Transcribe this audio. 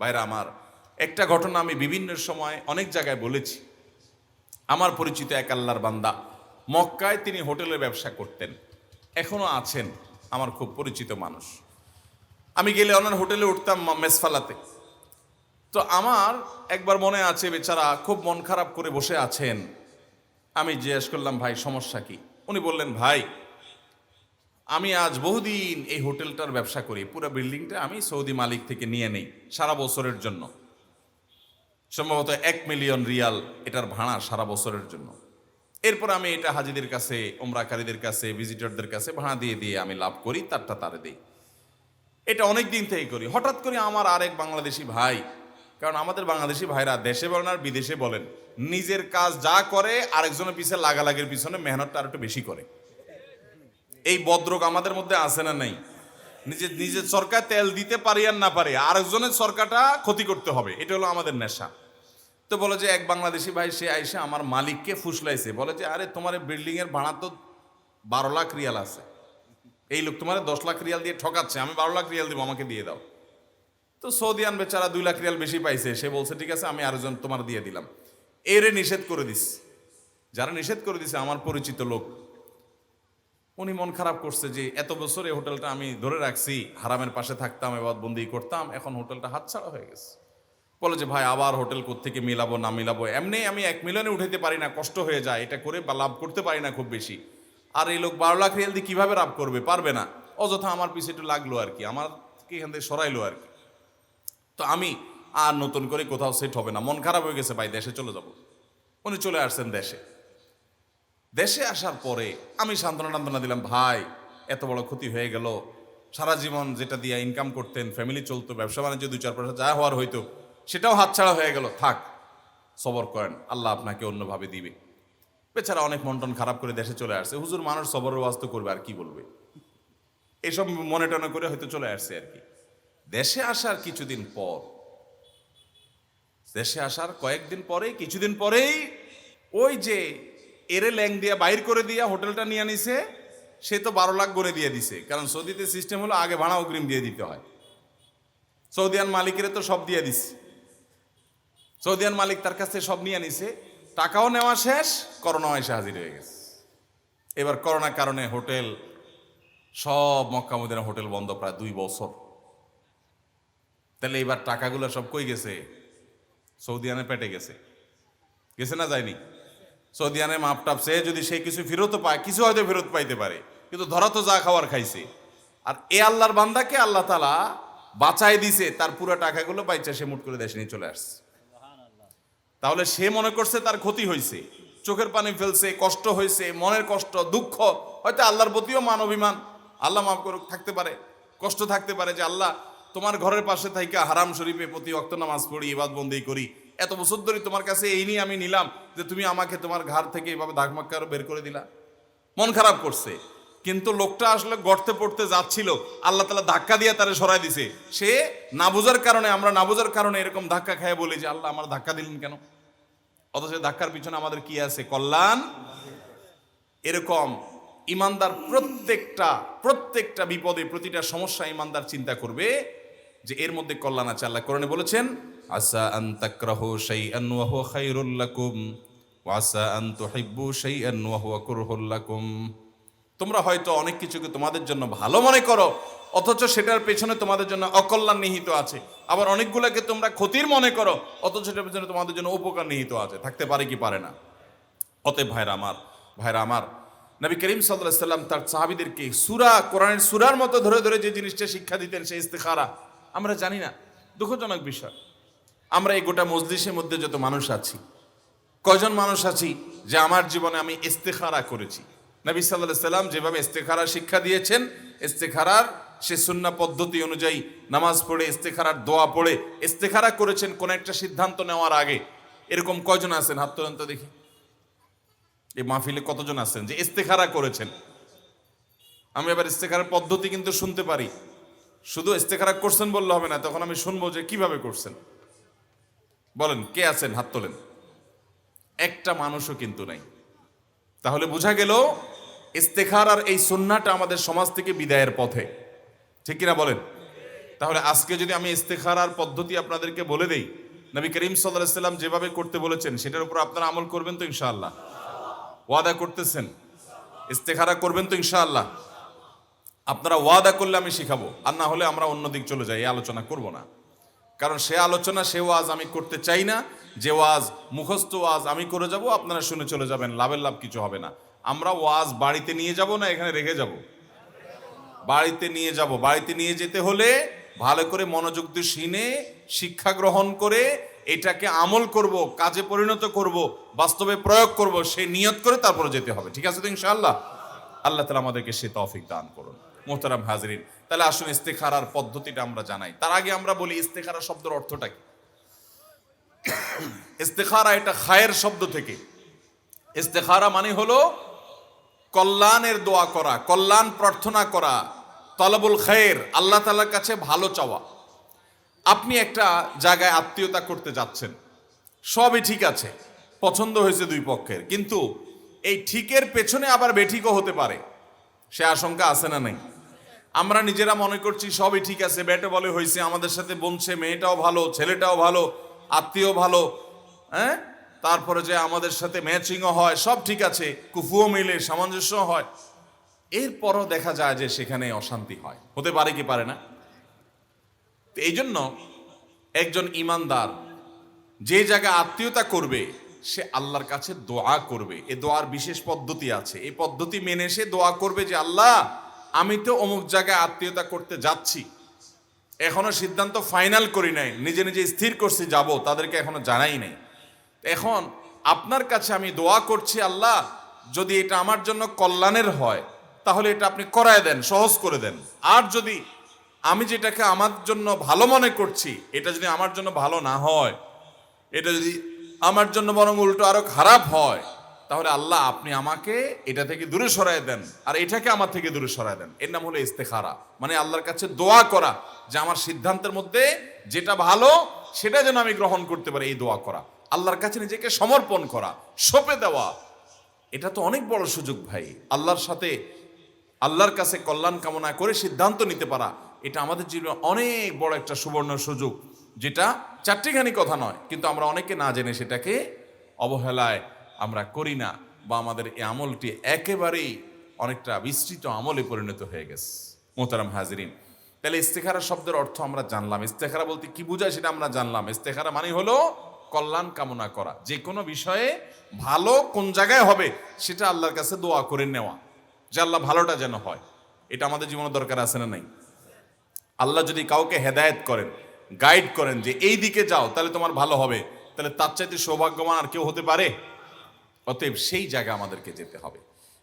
ভাইরা আমার, একটা ঘটনা আমি বিভিন্ন সময় অনেক জায়গায় বলেছি। আমার পরিচিত এক আল্লাহর বান্দা, মক্কায় তিনি হোটেলের ব্যবসা করতেন, এখনও আছেন আমার খুব পরিচিত মানুষ। আমি গেলে ওনার হোটেলে উঠতাম মেসফালাতে। তো আমার একবার মনে আছে, বেচারা খুব মন খারাপ করে বসে আছেন। আমি জিজ্ঞেস করলাম, ভাই, সমস্যা কি? উনি বললেন, ভাই আমি আজ বহুদিন এই হোটেলটার ব্যবসা করি। পুরো বিল্ডিংটা আমি সৌদি মালিক থেকে নিয়ে নেই, সারা বছরের জন্য। সম্ভবত এক মিলিয়ন রিয়াল এটার ভাড়া সারা বছরের জন্য। এরপর আমি এটা হাজিদের কাছে ওমরাকারীদের কাছে ভিজিটরদের কাছে ভাড়া দিয়ে দিয়ে আমি লাভ করি, তারটা তারে দিই। এটা অনেক দিন থেকে করি। হঠাৎ করে আমার আরেক বাংলাদেশি ভাই, কারণ আমাদের বাংলাদেশি ভাইরা দেশে বলেন আর বিদেশে বলেন, নিজের কাজ যা করে আরেকজনের পিছনে লাগালাগির পিছনে মেহনতটা আর একটু বেশি করে। এই বদ্রক আমাদের মধ্যে আছে না নাই? নিজের নিজের সরকার তেল দিতে পারি আর না পারে, আরেকজনের সরকারটা ক্ষতি করতে হবে, এটা হলো আমাদের নেশা। তো বলে যে এক বাংলাদেশি ভাই, সে আইসে আমার মালিককে ফুসলাইছে, বলে যে, আরে, তোমার বিল্ডিং এর ভাড়া তো বারো লাখ রিয়াল আছে। এই লোক তোমার দশ লাখ রিয়াল দিয়ে ঠকাচ্ছে, আমি বারো লাখ রিয়াল দিব, আমাকে দিয়ে দাও। তো সৌদিয়ান বেচারা দুই লাখ রিয়াল বেশি পাইছে, সে বলছে, ঠিক আছে, আমি আরেকজন তোমার দিয়ে দিলাম। এরে নিষেধ করে দিস। যারা নিষেধ করে দিছে, আমার পরিচিত লোক। উনি মন খারাপ করছে যে এত বছর এই হোটেলটা আমি ধরে রাখছি, হারামের পাশে থাকতাম এবার বন্দি করতাম, এখন হোটেলটা হাতছাড়া হয়ে গেছে। বলে যে, ভাই, আবার হোটেল থেকে মিলাবো, না মিলাবো? এমনি আমি এক মিলিয়নে উঠাইতে পারি না, কষ্ট হয়ে যায়, এটা করে বা লাভ করতে পারি না খুব বেশি। আর এই লোক বারো লাখ রিয়াল দিয়ে কীভাবে লাভ করবে, পারবে না। অযথা আমার পিছে একটু লাগল আর কি, আমার এখান থেকে সরাইলো আর কি। তো আমি আর নতুন করে কোথাও সেট হবে না, মন খারাপ হয়ে গেছে, ভাই, দেশে চলে যাব। উনি চলে আসছেন দেশে। দেশে আসার পরে আমি সান্ত্বনা টান্তনা দিলাম, ভাই, এত বড় ক্ষতি হয়ে গেল। সারা জীবন যেটা দিয়ে ইনকাম করতেন ফ্যামিলি চলতো, ব্যবসা বাণিজ্য, দুই চার পয়সা যা হওয়ার হইতো, সেটাও হাতছাড়া হয়ে গেল। থাক, সবর করেন, আল্লাহ আপনাকে অন্যভাবে দিবে। বেচারা অনেক মন টন খারাপ করে দেশে চলে আসছে। হুজুর মানুষ সবর ওয়াস্ত করবে, আর কি বলবে? এসব মনে টনে করে হয়তো চলে আসছে আর কি। দেশে আসার কিছুদিন পর, দেশে আসার কয়েকদিন পরে কিছুদিন পরেই ওই যে এরে ল্যাং দিয়া বাইর করে দিয়া হোটেলটা নিয়ে নিছে সে তো বারো লাখ করে দিয়ে দিছে। কারণ সৌদিতে সিস্টেম হলো আগে ভাড়া অগ্রিম দিয়ে দিতে হয়। সৌদিয়ান মালিকের তো সব দিয়ে দিছে। সৌদিয়ান মালিক তার কাছ থেকে সব নিয়ে নিছে টাকাও নেওয়া শেষ করোনা এসে হাজির হয়ে গেছে। এবার করোনার কারণে হোটেল, সব মক্কা মদিনা হোটেল বন্ধ প্রায় দুই বছর। তাহলে এবার টাকাগুলো সব কই গেছে? সৌদিয়ানে পেটে গেছে। গেছে না যায়নি? সৌদিয়ানে মাপ টাপ সে যদি সে কিছু ফেরতও পায়, কিছু হয়তো ফেরত পাইতে পারে, কিন্তু ধরা তো যা খাওয়ার খাইছে। আর এ আল্লাহর বান্দাকে আল্লাহ তালা বাঁচাই দিছে, তার পুরো টাকাগুলো পাইছে সে মুট করে দেশে নিয়ে চলে আসছে। তাহলে সে মনে করছে তার ক্ষতি হয়েছে চোখের পানি ফেলছে, কষ্ট হয়েছে মনের কষ্ট, দুঃখ, হয়তো আল্লাহর প্রতিও মান অভিমান। আল্লাহ মাফ করুক, থাকতে পারে, কষ্ট থাকতে পারে যে আল্লাহ তোমার ঘরের পাশে থাইকা হারাম শরীফে প্রতি অক্ত নামাজ পড়ি ইবাদ বন্দি করি এত বছর ধরে তোমার কাছে এই নিয়ে আমি নিলাম যে তুমি আমাকে তোমার ঘর থেকে এভাবে দাগমাক্কারও বের করে দিলা। মন খারাপ করছে। কিন্তু লোকটা আসলে গর্তে পড়তে যাচ্ছিল। আল্লাহ তালা ধাক্কা দিয়ে তারে সরাই দিছে। সে না বোঝার কারণে, আমরা না বোঝার কারণে এরকম ধাক্কা খায় বলি যে, আল্লাহ, আমার ধাক্কা দিলেন কেন? অথচ ধাক্কার পিছনে আমাদের কি আছে? কল্যাণ? এরকম ইমানদার প্রত্যেকটা প্রত্যেকটা বিপদে, প্রতিটা সমস্যা ইমানদার চিন্তা করবে। যে এর মধ্যে কল্যাণ আছে। আল্লাহ কোরআনে বলেছেন আসা আন তাকরাহু শাইআন ওয়া হুয়া খায়রুল লাকুম, ওয়া আসা আন তুহিব্বু শাইআন ওয়া হুয়া কুরহুল লাকুম। তোমরা হয়তো অনেক কিছুকে তোমাদের জন্য ভালো মনে করো, অথচ সেটার পেছনে তোমাদের জন্য অকল্যাণ নিহিত আছে। আবার অনেকগুলোকে তোমরা ক্ষতির মনে করো, অথচ সেটার পেছনে তোমাদের জন্য উপকার নিহিত আছে। থাকতে পারে কি পারে না? অতএব ভাইরা আমার ভাইরা আমার, নবী করিম সাল্লাহ সাল্লাম তার সাহাবিদেরকে সুরা, কোরআনের সুরার মতো ধরে ধরে যে জিনিসটা শিক্ষা দিতেন, সেই ইস্তেখারা আমরা জানি না, দুঃখজনক বিষয়। আমরা এই গোটা মজলিসের মধ্যে যত মানুষ আছি, কয়জন মানুষ আছি যে আমার জীবনে আমি ইস্তেখারা করেছি? নবী সাল্লাহ সাল্লাম যেভাবে ইস্তেখারা শিক্ষা দিয়েছেন, ইস্তেখারার সে সুন্না পদ্ধতি অনুযায়ী নামাজ পড়ে, ইস্তেখারার দোয়া পড়ে, ইস্তেখারা করেছেন কোন একটা সিদ্ধান্ত নেওয়ার আগে। এরকম কয়জন আছেন? হাত তোলেন দেখি। এই মাহফিলে কতজন আছেন যে ইস্তেখারা করেছেন? আমি এবার ইস্তেখারার পদ্ধতি কিন্তু শুনতে পারি। শুধু ইস্তেখারা করছেন বললে হবে না, তখন আমি শুনব যে কীভাবে করছেন। বলেন, কে আছেন? হাত তোলেন। একটা মানুষও কিন্তু নাই। তাহলে বোঝা গেল, ইস্তেখার আর এই সুন্নাটা আমাদের সমাজ থেকে বিদায়ের পথে। ঠিক কিনা বলেন? তাহলে আজকে যদি আমি ইস্তেখার আর পদ্ধতি আপনাদেরকে বলে দেই, নবী করিম সাল্লাম যেভাবে করতে বলেছেন, সেটার উপর আপনারা আমল করবেন তো ইনশাআল্লাহ। ওয়াদা করতেছেন। ইস্তেখারা করবেন তো ইনশাআল্লাহ। আপনারা ওয়াদা করলে আমি শিখাবো, আর না হলে আমরা অন্যদিক চলে যাই, এই আলোচনা করব না। কারণ সে আলোচনা, সে ওয়াজ আমি করতে চাই না, যে ওয়াজ, মুখস্থ ওয়াজ আমি করে যাব, আপনারা শুনে চলে যাবেন, লাভের লাভ কিছু হবে না। আমরা ওয়াজ বাড়িতে নিয়ে যাব না এখানে রেখে যাব? বাড়িতে নিয়ে যাব। বাড়িতে নিয়ে যেতে হলে ভালো করে মনোযোগ দিয়ে শুনে, শিক্ষা গ্রহণ করে, এটাকে আমল করব, কাজে পরিণত করব, বাস্তবে প্রয়োগ করব, সে নিয়ত করে তারপরে যেতে হবে। ঠিক আছে তো ইনশাআল্লাহ? আল্লাহ তালা আমাদেরকে সে তৌফিক দান করুন। মোহতারাম হাজরিন। তাহলে আসুন ইস্তেখারার পদ্ধতিটা আমরা জানাই। তার আগে আমরা বলি ইস্তেখারা শব্দের অর্থটা কি? ইস্তেখারা এটা খায়ের শব্দ থেকে। ইস্তেখারা মানে হলো কল্যাণের দোয়া করা, কল্যাণ প্রার্থনা করা, তলবুল খায়ের, আল্লাহ তালার কাছে ভালো চাওয়া। আপনি একটা জায়গায় আত্মীয়তা করতে যাচ্ছেন, সবই ঠিক আছে, পছন্দ হয়েছে দুই পক্ষের, কিন্তু এই ঠিকের পেছনে আবার বেঠিকও হতে পারে। সে আশঙ্কা আছে না নাই? আমরা নিজেরা মনে করছি সবই ঠিক আছে, ব্যাটে বলে হয়েছে, আমাদের সাথে বনছে, মেয়েটাও ভালো, ছেলেটাও ভালো, আত্মীয় ভালো হ্যাঁ? তারপরে যে আমাদের সাথে ম্যাচিংও হয়, সব ঠিক আছে, কুফুও মিলে, সামঞ্জস্য হয়। এরপরও দেখা যায় যে সেখানে অশান্তি হয়। হতে পারে কি পারে না? এই জন্য একজন ইমানদার যে জায়গায় আত্মীয়তা করবে, সে আল্লাহর কাছে দোয়া করবে। এ দোয়ার বিশেষ পদ্ধতি আছে। এই পদ্ধতি মেনে সে দোয়া করবে যে, আল্লাহ আমি তো অমুক জায়গায় আত্মীয়তা করতে যাচ্ছি। এখনও সিদ্ধান্ত ফাইনাল করি নাই। নিজে নিজে স্থির করছি, যাব। তাদেরকে এখনও জানাই নাই। এখন আপনার কাছে আমি দোয়া করছি, আল্লাহ, যদি এটা আমার জন্য কল্যাণের হয়, তাহলে এটা আপনি করায় দেন, সহজ করে দেন। আর যদি আমি যেটাকে আমার জন্য ভালো মনে করছি, এটা যদি আমার জন্য ভালো না হয়, এটা যদি আমার জন্য বরং উল্টো আরও খারাপ হয় তাহলে আল্লাহ আপনি আমাকে এটা থেকে দূরে সরায় দেন, আর এটাকে আমার থেকে দূরে সরায় দেন। এর নাম হলো ইস্তেখারা। মানে আল্লাহর কাছে দোয়া করা, যে আমার সিদ্ধান্তের মধ্যে যেটা ভালো, সেটা যেন আমি গ্রহণ করতে পারি এই দোয়া করা। আল্লাহর কাছে নিজেকে সমর্পণ করা, সঁপে দেওয়া। এটা তো অনেক বড় সুযোগ ভাই। আল্লাহর সাথে, আল্লাহর কাছে কল্যাণ কামনা করে সিদ্ধান্ত নিতে পারা, এটা আমাদের জীবনে অনেক বড় একটা সুবর্ণ সুযোগ, যেটা চারটিখানি কথা নয়, কিন্তু আমরা অনেকে না জেনে সেটাকে অবহেলায় আমরা করি না বা আমাদের এই আমলটি একেবারেই অনেকটা বিস্তৃত আমলে পরিণত হয়ে গেছে। মোহতারাম হাজরিন, তাহলে ইস্তেখারা শব্দের অর্থ আমরা জানলাম। ইস্তেখারা বলতে কি বোঝায় সেটা আমরা জানলাম। ইস্তেখারা মানে হলো কল্যাণ কামনা করা। যে কোনো বিষয়ে ভালো কোন জায়গায় হবে সেটা আল্লাহর কাছে দোয়া করে নেওয়া। যে আল্লাহ ভালোটা যেন হয়। এটা আমাদের জীবনে দরকার আছে না নাই? আল্লাহ যদি কাউকে হেদায়েত করেন গাইড করেন যে এই দিকে যাও, তাহলে তোমার ভালো হবে। তাহলে তার চাইতে সৌভাগ্যবান আর কেউ হতে পারে? অতএব সেই জায়গা আমাদেরকে যেতে হবে।